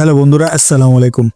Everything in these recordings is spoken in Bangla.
হ্যালো বন্ধুরা, আসসালামু আলাইকুম।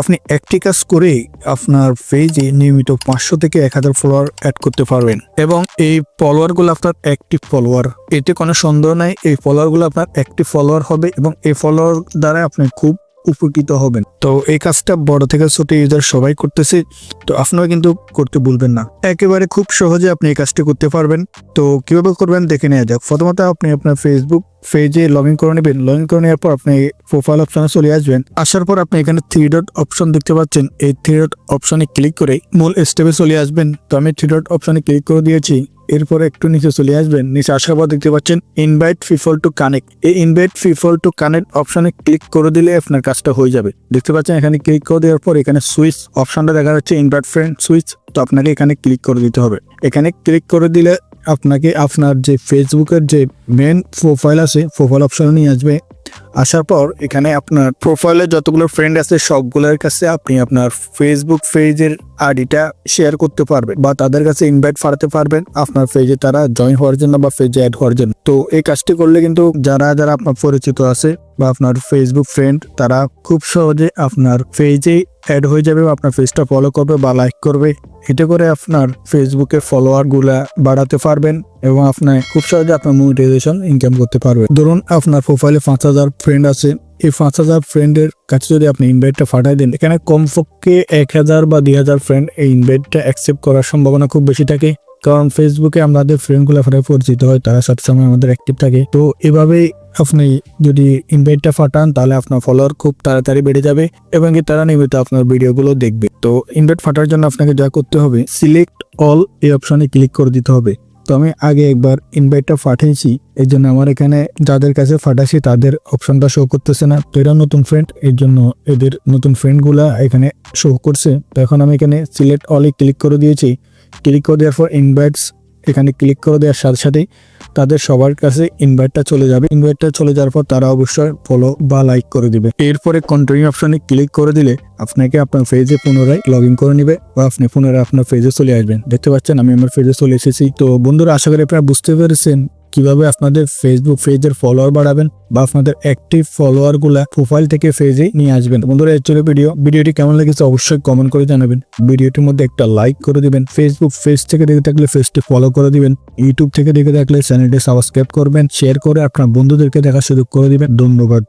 আপনি একটি কাজ করে আপনার পেজে নিয়মিত পাঁচশো থেকে এক হাজার ফলোয়ার অ্যাড করতে পারবেন এবং এই ফলোয়ারগুলো আপনার অ্যাক্টিভ ফলোয়ার এতে কোনো সন্দেহ নাই, এই ফলোয়ারগুলো আপনার অ্যাক্টিভ ফলোয়ার হবে এবং এই ফলোয়ার দ্বারা আপনি খুব উপকৃত হবেন। তো এই কাজটা বড় থেকে ছোট ইউজার সবাই করতেছে, তো আপনারা কিন্তু করতে ভুলবেন না। একেবারে খুব সহজে আপনি এই কাজটি করতে পারবেন। তো কীভাবে করবেন দেখে নেওয়া যাক। প্রথমত আপনি আপনার ফেসবুক পেজে লগ ইন করে নেবেন। লগ ইন করে নেওয়ার পর আপনি প্রোফাইল অপশনে চলে আসবেন। আসার পর আপনি এখানে থ্রি ডট অপশন দেখতে পাচ্ছেন। এই থ্রি ডট অপশনে ক্লিক করে মূল স্টেপে চলে আসবেন। তো আমি থ্রি ডট অপশনে ক্লিক করে দিয়েছি। এরপরে একটু নিচে চলে আসবেন, নিচে আসার পর দেখতে পাচ্ছেন ইনভাইট পিপল টু কানেক্ট এই ইনভাইট পিপল টু কানেক্ট অপশনে ক্লিক করে দিলে আপনার কাজটা হয়ে যাবে। দেখতে পাচ্ছেন এখানে ক্লিক করে দেওয়ার পর এখানে সুইচ অপশনটা দেখা যাচ্ছে ইনভাইট ফ্রেন্ড সুইচ তো আপনাকে এখানে ক্লিক করে দিতে হবে। এখানে ক্লিক করে দিলে আপনাকে আপনার যে ফেসবুকের যে মেন প্রোফাইল আছে প্রোফাইল অপশনে নিয়ে আসবে। আসার পর এখানে আপনার প্রোফাইলে যতগুলো ফ্রেন্ড আছে, সবগুলোর কাছে আপনি আপনার ফেসবুক পেজের আইডিটা শেয়ার করতে পারবেন বা তাদের কাছে ইনভাইট ফাড়াতে পারবেন আপনার পেজে তারা জয়েন হওয়ার জন্য বা পেজে অ্যাড হওয়ার জন্য। তো এই কাজটি করলে কিন্তু যারা যারা আপনার পরিচিত আছে বা আপনার ফেসবুক ফ্রেন্ড তারা খুব সহজে আপনার পেজে অ্যাড হয়ে যাবে বা আপনার পেজটা ফলো করবে বা লাইক করবে। এতে করে আপনার ফেসবুকে ফলোয়ারগুলো বাড়াতে পারবেন এবং আপনার খুব সহজে আপনার মনিটাইজেশন ইনকাম করতে পারবে ধরুন, আপনার প্রোফাইলে পাঁচ হাজার ফ্রেন্ড আছে। এই পাঁচ হাজার ফ্রেন্ডের কাছে যদি আপনি ইনভাইটটা ফাটাই দেন, এখানে কমপক্ষে এক হাজার বা দুই হাজার ফ্রেন্ড এই ইনভাইটটা অ্যাকসেপ্ট করার সম্ভাবনা খুব বেশি থাকে। কারণ ফেসবুকে আমাদের ফ্রেন্ডগুলো ফেরায় পরিচিত হয়, তারা সবসময় আমাদের অ্যাক্টিভ থাকে। তো এভাবেই আপনি যদি ইনভাইটটা ফাটান তাহলে আপনার ফলোয়ার খুব তাড়াতাড়ি বেড়ে যাবে এবং কি তারা নিয়মিত আপনার ভিডিওগুলো দেখবে। তো ইনভাইট ফাটার জন্য আপনাকে যা করতে হবে সিলেক্ট অল এই অপশনে ক্লিক করে দিতে হবে। তো আমি আগে একবার ইনভাইটটা পাঠিয়েছি এই জন্য আমার এখানে যাদের কাছে ফাটাছি তাদের অপশনটা শো করতেছে না। তো এরা নতুন ফ্রেন্ড এর জন্য এদের নতুন ফ্রেন্ডগুলা এখানে শো করছে। তো এখন আমি এখানে সিলেক্ট অলে ক্লিক করে দিয়েছি। ক্লিক করে দেওয়ার পর ইনভাইটস এখানে ক্লিক করে দেওয়ার সাথে সাথেই তাদের সবার কাছে ইনভাইটটা চলে যাবে। ইনভাইটটা চলে যাওয়ার পর তারা অবশ্যই ফলো বা লাইক করে দিবে। এরপরে কন্টিনিউ অপশনে ক্লিক করে দিলে আপনাকে আপনার পেজে পুনরায় লগ ইন করে নেবে বা আপনি পুনরায় আপনার পেজে চলে আসবেন। দেখতে পাচ্ছেন আমি আমার পেজে চলে এসেছি। তো বন্ধুরা, আশা করি আপনারা বুঝতে পেরেছেন কীভাবে আপনাদের ফেসবুক পেজের ফলোয়ার বাড়াবেন বা আপনাদের অ্যাক্টিভ ফলোয়ারগুলা প্রোফাইল থেকে পেজে নিয়ে আসবেন। বন্ধুরা অ্যাকচুয়ালি ভিডিও ভিডিওটি কেমন লেগেছে অবশ্যই কমেন্ট করে জানাবেন। ভিডিওটির মধ্যে একটা লাইক করে দিবেন। ফেসবুক পেজ থেকে দেখে থাকলে পেজটি ফলো করে দিবেন। ইউটিউব থেকে দেখে থাকলে চ্যানেলটি সাবস্ক্রাইব করবেন। শেয়ার করে আপনার বন্ধুদেরকে দেখার সুযোগ করে দিবেন। ধন্যবাদ।